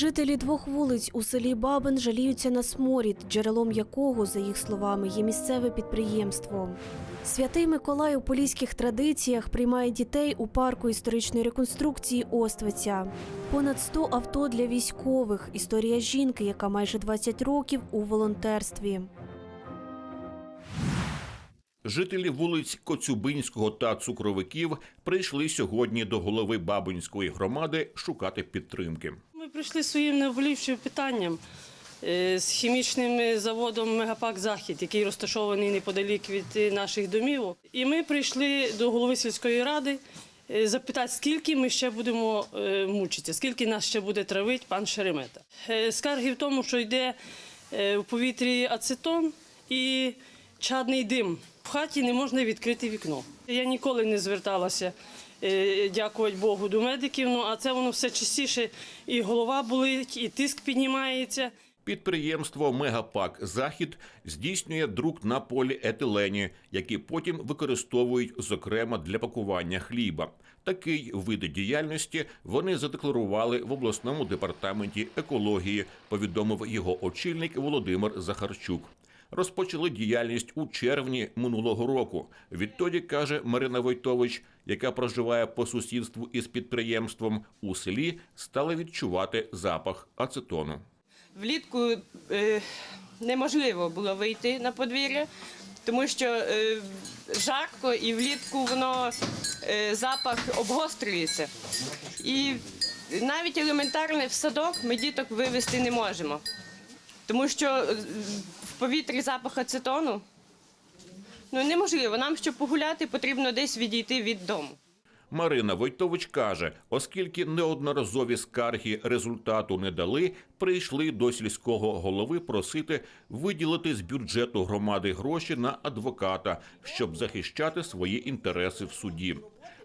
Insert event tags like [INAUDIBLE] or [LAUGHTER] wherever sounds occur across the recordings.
Жителі двох вулиць у селі Бабин жаліються на сморід, джерелом якого, за їх словами, є місцеве підприємство. Святий Миколай у поліських традиціях приймає дітей у парку історичної реконструкції Оствиця. Понад 100 авто для військових. Історія жінки, яка майже 20 років у волонтерстві. Жителі вулиць Коцюбинського та Цукровиків прийшли сьогодні до голови Бабинської громади шукати підтримки. Прийшли своїм наболівшим питанням е, з хімічним заводом Мегапак Захід, який розташований неподалік від е, наших домівок. І ми прийшли до голови сільської ради е, запитати, скільки ми ще будемо мучитися, скільки нас ще буде травити пан Шеремета. Скарги в тому, що йде в повітрі ацетон і чадний дим. В хаті не можна відкрити вікно. Я ніколи не зверталася, дякувати Богу, до медиків, ну, а це воно все частіше і голова болить, і тиск піднімається. Підприємство Мегапак Захід здійснює друк на поліетилені, який потім використовують зокрема для пакування хліба. Такий вид діяльності вони задекларували в обласному департаменті екології. Повідомив його очільник Володимир Захарчук. Розпочали діяльність у червні минулого року. Відтоді каже Марина Войтович, яка проживає по сусідству із підприємством у селі, стала відчувати запах ацетону. Влітку е, неможливо було вийти на подвір'я, тому що е, жарко і влітку воно е, запах обгострюється. І навіть елементарне в садок ми діток вивезти не можемо, тому що е, в повітрі запах ацетону ну, неможливо. Нам, щоб погуляти, потрібно десь відійти від дому. Марина Войтович каже, оскільки неодноразові скарги результату не дали, прийшли до сільського голови просити виділити з бюджету громади гроші на адвоката, щоб захищати свої інтереси в суді.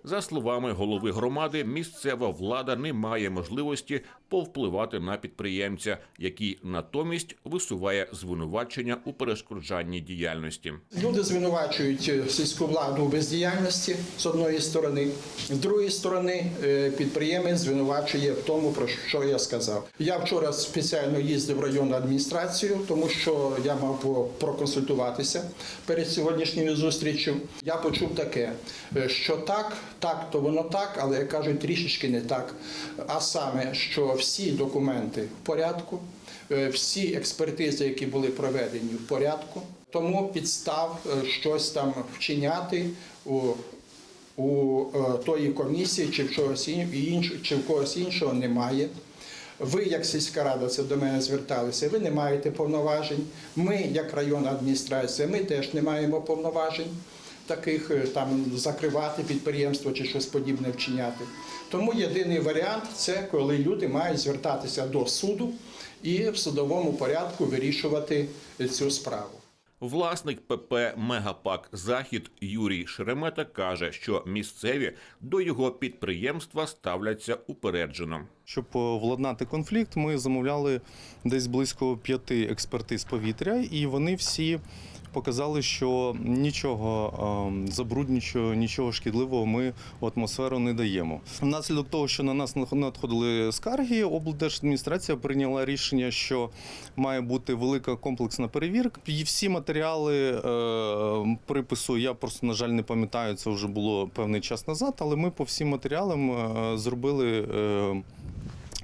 За словами голови громади, місцева влада не має можливості повпливати на підприємця, який натомість висуває звинувачення у перешкоджанні діяльності. Люди звинувачують е, сільську владу у бездіяльності з одної сторони, з другої сторони е, підприємець звинувачує в тому, про що я сказав. Я вчора спеціально їздив в районну адміністрацію, тому що я мав проконсультуватися перед сьогоднішньою зустрічю. Я почув таке, е, що так, так, то воно так, але як кажуть, трішечки не так. А саме, що всі документи в порядку, е, всі експертизи, які були проведені в порядку. Тому підстав е, щось там вчиняти у, у е, тої комісії чи в чогось ін- і інш- чи в когось іншого немає. Ви, як сільська рада, це до мене зверталися, ви не маєте повноважень. Ми, як районна адміністрація, ми теж не маємо повноважень таких е, там закривати підприємство чи щось подібне вчиняти. Тому єдиний варіант це коли люди мають звертатися до суду і в судовому порядку вирішувати цю справу. Власник ПП Мегапак Захід Юрій Шеремета каже, що місцеві до його підприємства ставляться упереджено. Щоб владнати конфлікт, ми замовляли десь близько п'яти експертиз повітря, і вони всі показали, що нічого е, забруднючого, нічого шкідливого ми в атмосферу не даємо. Внаслідок того, що на нас надходили скарги, облдержадміністрація прийняла рішення, що має бути велика комплексна перевірка. І всі матеріали е, припису я просто на жаль не пам'ятаю. Це вже було певний час назад, але ми по всім матеріалам е, зробили.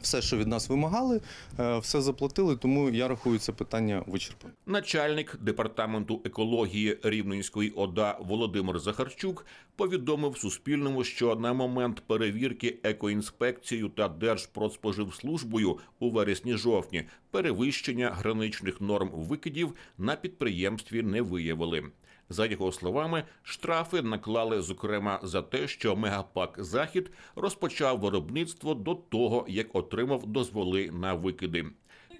Все, що від нас вимагали, е, все заплатили, тому я рахую це питання вичерпане. Начальник департаменту екології Рівненської ОДА Володимир Захарчук повідомив Суспільному, що на момент перевірки екоінспекцією та Держпродспоживслужбою у вересні-жовтні перевищення граничних норм викидів на підприємстві не виявили. За його словами, штрафи наклали зокрема за те, що Мегапак Захід розпочав виробництво до того, як отримав дозволи на викиди.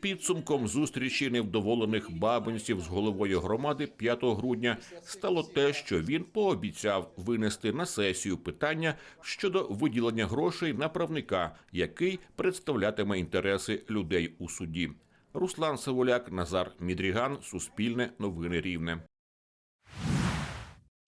Підсумком зустрічі невдоволених бабинців з головою громади 5 грудня стало те, що він пообіцяв винести на сесію питання щодо виділення грошей на правника, який представлятиме інтереси людей у суді. Руслан Савуляк, Назар Мідріган, Суспільне новини Рівне.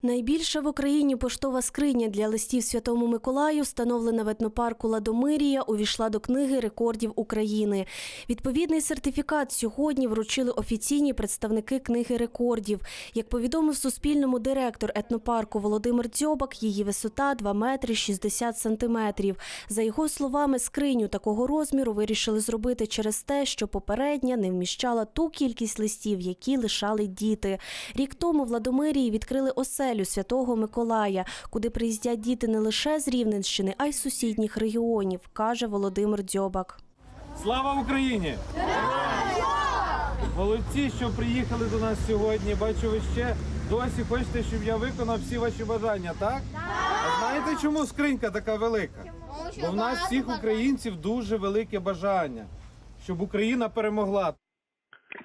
Найбільша в Україні поштова скриня для листів Святому Миколаю, встановлена в етнопарку Ладомирія, увійшла до книги рекордів України. Відповідний сертифікат сьогодні вручили офіційні представники книги рекордів. Як повідомив Суспільному директор етнопарку Володимир Дзьобак, її висота 2 метри 60 сантиметрів. За його словами, скриню такого розміру вирішили зробити через те, що попередня не вміщала ту кількість листів, які лишали діти. Рік тому в Ладомирії відкрили оселю Святого Миколая, куди приїздять діти не лише з Рівненщини, а й з сусідніх регіонів, каже Володимир Дзьобак. Слава Україні! Молодці, що приїхали до нас сьогодні. Бачу, ви ще досі хочете, щоб я виконав всі ваші бажання, так? А знаєте, чому скринька така велика? Бо в нас всіх українців дуже велике бажання, щоб Україна перемогла.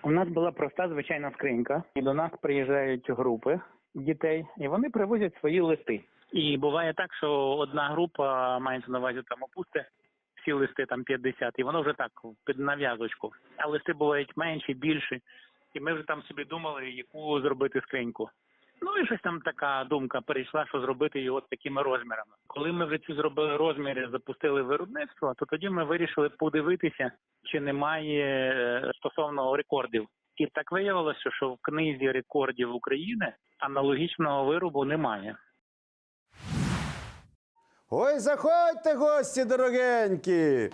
У нас була проста звичайна скринька, і до нас приїжджають групи дітей, і вони привозять свої листи. І буває так, що одна група мається на увазі там опусти всі листи там 50, і воно вже так під нав'язочку. А листи бувають менші, більші. І ми вже там собі думали, яку зробити скриньку. Ну і щось там така думка перейшла, що зробити його такими розмірами. Коли ми вже ці зробили розміри, запустили виробництво, то тоді ми вирішили подивитися, чи немає е, стосовно рекордів. І так виявилося, що в книзі рекордів України аналогічного виробу немає. Ой, заходьте, гості дорогенькі.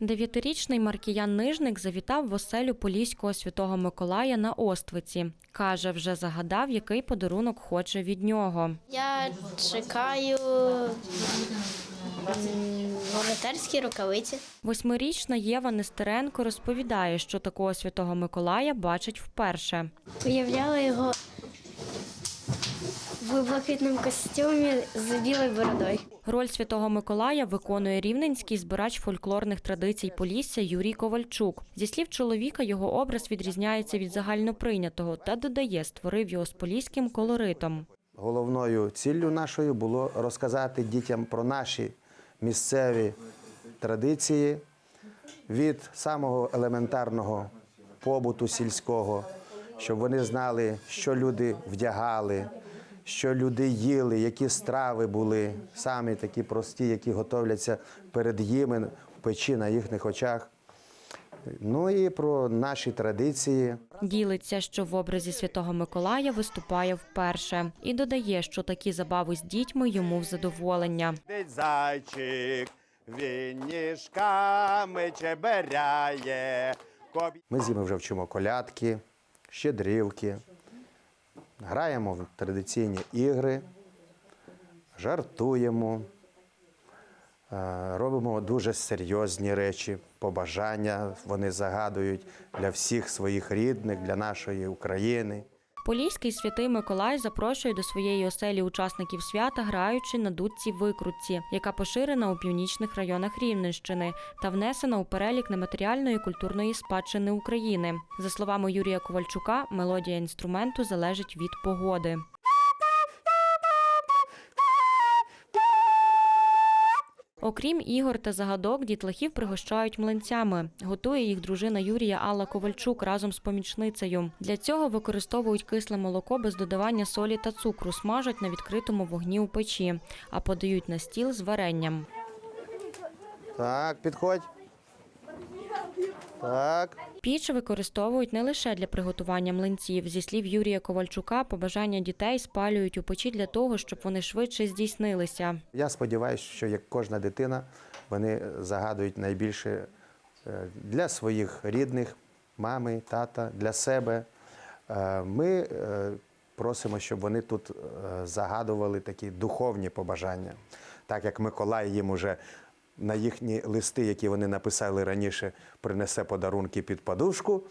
Дев'ятирічний Маркіян Нижник завітав в оселю Поліського святого Миколая на Оствиці. Каже, вже загадав, який подарунок хоче від нього. Я чекаю волонтерські рукавиці. Восьмирічна Єва Нестеренко розповідає, що такого святого Миколая бачить вперше. Уявляла його в блакитному костюмі з білою бородою. Роль святого Миколая виконує рівненський збирач фольклорних традицій Полісся Юрій Ковальчук. Зі слів чоловіка, його образ відрізняється від загальноприйнятого та додає, створив його з поліським колоритом. Головною ціллю нашою було розказати дітям про наші місцеві традиції від самого елементарного побуту сільського, щоб вони знали, що люди вдягали, що люди їли, які страви були, самі такі прості, які готовляться перед їми в печі на їхніх очах. Ну і про наші традиції. Ділиться, що в образі святого Миколая виступає вперше, і додає, що такі забави з дітьми йому в задоволення. Зайчик, він ніжками чеберяє. Ми з ними вже вчимо колядки, щедрівки, граємо в традиційні ігри, жартуємо, робимо дуже серйозні речі, побажання вони загадують для всіх своїх рідних, для нашої України. Поліський святий Миколай запрошує до своєї оселі учасників свята, граючи на дудці викрутці, яка поширена у північних районах Рівненщини та внесена у перелік нематеріальної культурної спадщини України. За словами Юрія Ковальчука, мелодія інструменту залежить від погоди. Окрім ігор та загадок, дітлахів пригощають млинцями. Готує їх дружина Юрія Алла Ковальчук разом з помічницею. Для цього використовують кисле молоко без додавання солі та цукру, смажать на відкритому вогні у печі, а подають на стіл з варенням. Так, підходь. Так. Піч використовують не лише для приготування млинців. Зі слів Юрія Ковальчука, побажання дітей спалюють у печі для того, щоб вони швидше здійснилися. Я сподіваюся, що як кожна дитина, вони загадують найбільше е, для своїх рідних, мами, тата, для себе. Е, Ми е, просимо, щоб вони тут загадували такі духовні побажання, так як Миколай їм уже на їхні листи, які вони написали раніше, принесе подарунки під подушку,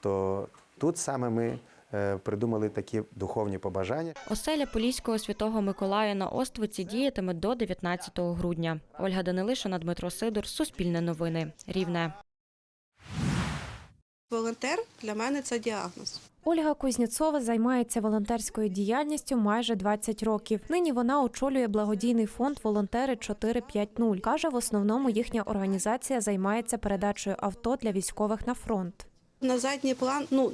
то тут саме ми е, придумали такі духовні побажання. Оселя Поліського святого Миколая на Оствиці діятиме до 19 грудня. Ольга Данилишина, Дмитро Сидор, Суспільне новини, Рівне. Волонтер для мене це діагноз. Ольга Кузнєцова займається волонтерською діяльністю майже 20 років. Нині вона очолює благодійний фонд Волонтери 450. Каже, в основному їхня організація займається передачею авто для військових на фронт. На задній план, ну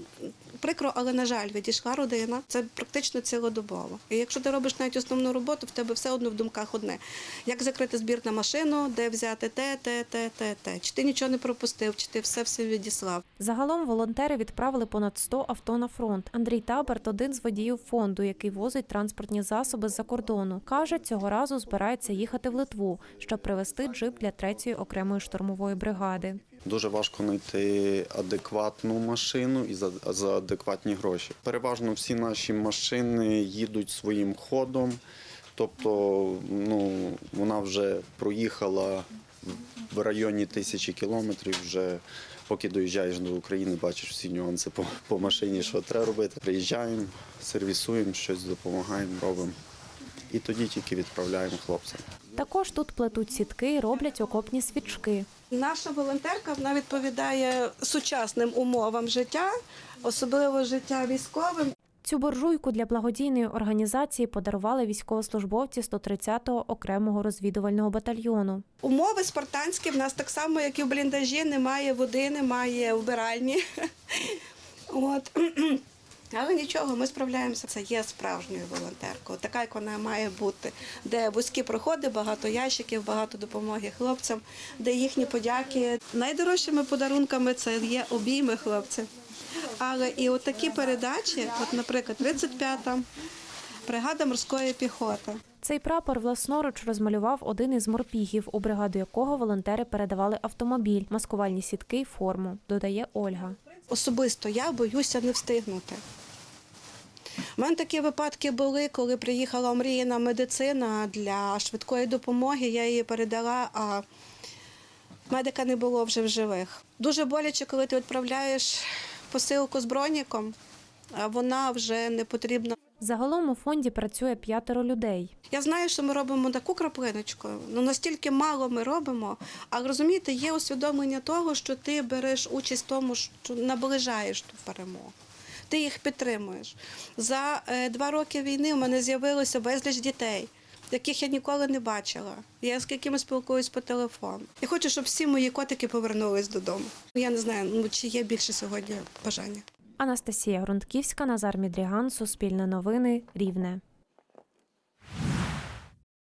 прикро, але на жаль, відійшла родина. Це практично цілодобово. І якщо ти робиш навіть основну роботу, в тебе все одно в думках одне: як закрити збір на машину, де взяти те, те, те, те, те. Чи ти нічого не пропустив, чи ти все все відіслав. Загалом волонтери відправили понад 100 авто на фронт. Андрій Таберт один з водіїв фонду, який возить транспортні засоби з-за кордону. Каже, цього разу збирається їхати в Литву, щоб привезти джип для третьої окремої штурмової бригади. Дуже важко знайти адекватну машину і за, за адекватні гроші. Переважно всі наші машини їдуть своїм ходом, тобто ну, вона вже проїхала в районі тисячі кілометрів. Вже поки доїжджаєш до України, бачиш всі нюанси по, по машині, що треба робити. Приїжджаємо, сервісуємо, щось допомагаємо, робимо. І тоді тільки відправляємо хлопцям. Також тут плетуть сітки роблять окопні свічки. Наша волонтерка вона відповідає сучасним умовам життя, особливо життя військовим. Цю буржуйку для благодійної організації подарували військовослужбовці 130-го окремого розвідувального батальйону. Умови спартанські в нас так само, як і в бліндажі, немає води, немає вбиральні. [LAUGHS] От. Але нічого, ми справляємося. Це є справжньою волонтеркою, така, як вона має бути, де вузькі проходи, багато ящиків, багато допомоги хлопцям, де їхні подяки. Найдорожчими подарунками це є обійми хлопців. Але і от такі передачі, от, наприклад, 35-та бригада морської піхоти. Цей прапор власноруч розмалював один із морпігів, у бригаду якого волонтери передавали автомобіль, маскувальні сітки й форму, додає Ольга. Особисто я боюся не встигнути. У мене такі випадки були, коли приїхала омріяна медицина для швидкої допомоги, я її передала, а медика не було вже в живих. Дуже боляче, коли ти відправляєш посилку з броніком, а вона вже не потрібна. Загалом у фонді працює п'ятеро людей. Я знаю, що ми робимо таку краплиночку, ну настільки мало ми робимо, але розумієте, є усвідомлення того, що ти береш участь в тому, що наближаєш ту перемогу. Ти їх підтримуєш. За е, два роки війни у мене з'явилося безліч дітей, яких я ніколи не бачила. Я з якими спілкуюсь по телефону. Я хочу, щоб всі мої котики повернулись додому. Я не знаю, ну чи є більше сьогодні бажання. Анастасія Грунтківська, Назар Мідріган, Суспільне новини, Рівне.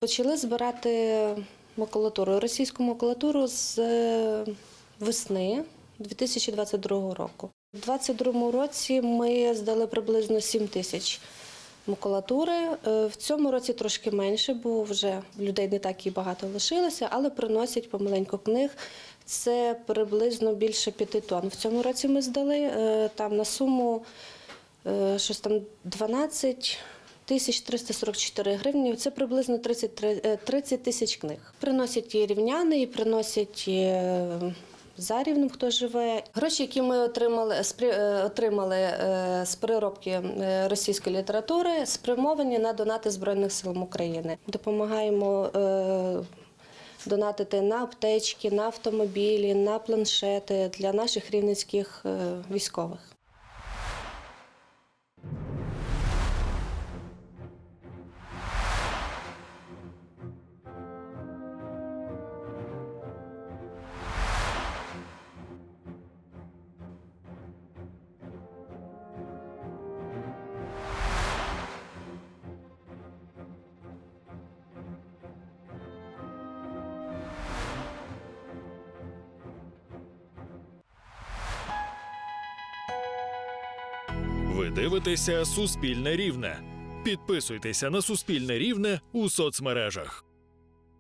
Почали збирати макулатуру, російську макулатуру з е, весни 2022 року. У 2022 році ми здали приблизно 7 тисяч макулатури. Е, В цьому році трошки менше, бо вже людей не так і багато лишилося, але приносять помаленьку книг. Це приблизно більше 5 тонн. В цьому році ми здали е, там на суму е, щось там 12 тисяч 344 гривні. Це приблизно 33 е, 30 тисяч книг. Приносять і рівняни, і приносять за рівнем, хто живе. Гроші, які ми отримали, е, отримали е, з переробки е, російської літератури, спрямовані на донати Збройних сил України. Допомагаємо донатити на аптечки, на автомобілі, на планшети для наших рівненських е, військових. Дивитеся Суспільне Рівне. Підписуйтеся на Суспільне Рівне у соцмережах.